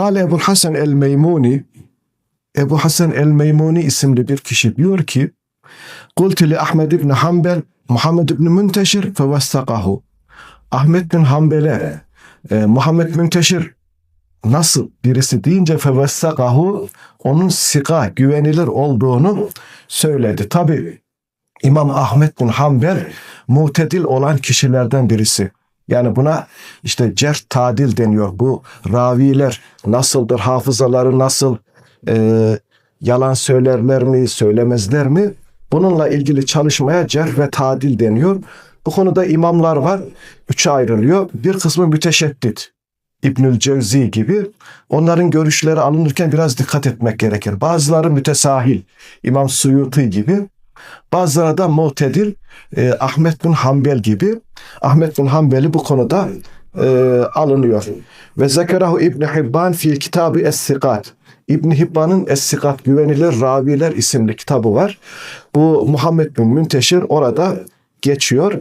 Kale Ebu Hasan el-Meymuni Ebu Hasan el-Meymuni isimli bir kişi diyor ki Kultu li Ahmed ibn Hanbel Muhammed ibn Münteşir fevestakahu Ahmet bin Hanbel'e e, Muhammed Münteşir nasıl birisi deyince fevestakahu onun sika güvenilir olduğunu söyledi. Tabi İmam Ahmet bin Hanbel mutedil olan kişilerden birisi. Yani buna işte cerh tadil deniyor. Bu raviler nasıldır, hafızaları nasıl, e, yalan söylerler mi, söylemezler mi? Bununla ilgili çalışmaya cerh ve tadil deniyor. Bu konuda imamlar var. Üçe ayrılıyor. Bir kısmı müteşeddit. İbnül Cevzi gibi. Onların görüşleri alınırken biraz dikkat etmek gerekir. Bazıları mütesahil. İmam Suyuti gibi. Bazıları da mutedil. e, Ahmet bin Hanbel gibi. Ahmet bin Hanbel'i bu konuda e, alınıyor. Ve zekerahu İbn Hibban fi kitabı Es-Sikat. İbn Hibban'ın Es-Sikat güvenilir raviler isimli kitabı var. Bu Muhammed bin Münteşir orada geçiyor.